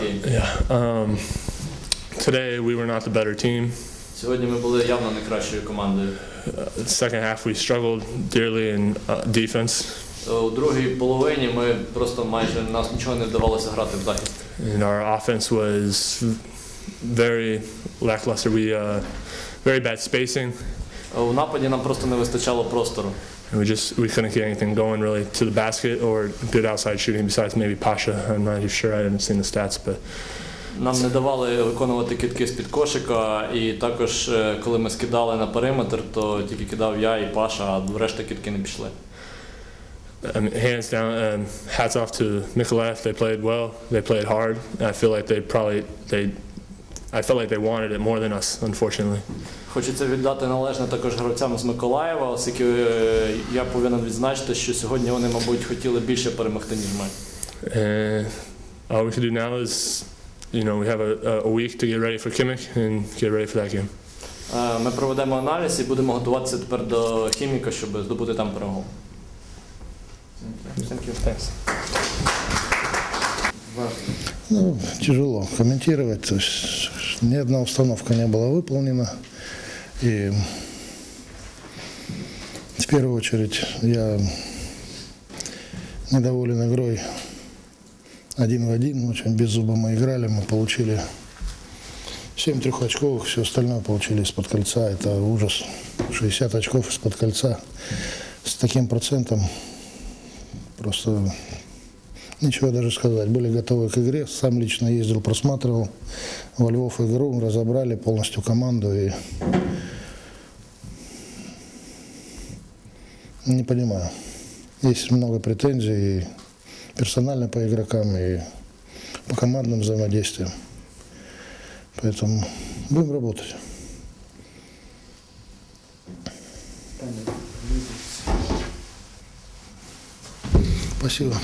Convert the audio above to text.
game. Yeah. Um, today we were not the better team. Сьогодні ми були явно не кращою командою. The second half we struggled dearly in uh, defense, У другій половині ми просто майже нас нічого не вдавалося грати в захист. and our offense was very lackluster. We uh, very bad spacing. У нападі нам просто не вистачало простору. And we just we couldn't get anything going really to the basket or good outside shooting besides maybe Pasha. I'm not even sure. I haven't seen the stats, but Нам не давали виконувати кидки з-під кошика, і також, е, коли ми скидали на периметр, то тільки кидав я і Паша, а решта кидки не пішли. I mean, hands down, um, hats off to Mikalev. They played well. They played hard. I feel like they probably they. I felt like they wanted it more than us, unfortunately. Хочеться віддати належне також гравцям з Миколаєва, оскільки е, я повинен відзначити, що сьогодні вони, мабуть, хотіли більше перемогти, ніж ми. And all we can do now is, you know, we have a, a week to get ready for Kimmich and get ready for that game. Е, Ми проведемо аналіз і будемо готуватися тепер до хіміка, щоб здобути там перемогу. Thank you. Thanks. Ну, тяжело комментировать. То есть ни одна установка не была выполнена. И в первую очередь я недоволен игрой один в один. Очень без зуба мы играли. Мы получили 7 трехочковых, все остальное получили из-под кольца. Это ужас. 60 очков из-под кольца с таким процентом просто Ничего даже сказать. Были готовы к игре. Сам лично ездил, просматривал во Львов игру, разобрали полностью команду и не понимаю. Есть много претензий и персонально по игрокам, и по командным взаимодействиям. Поэтому будем работать. Спасибо.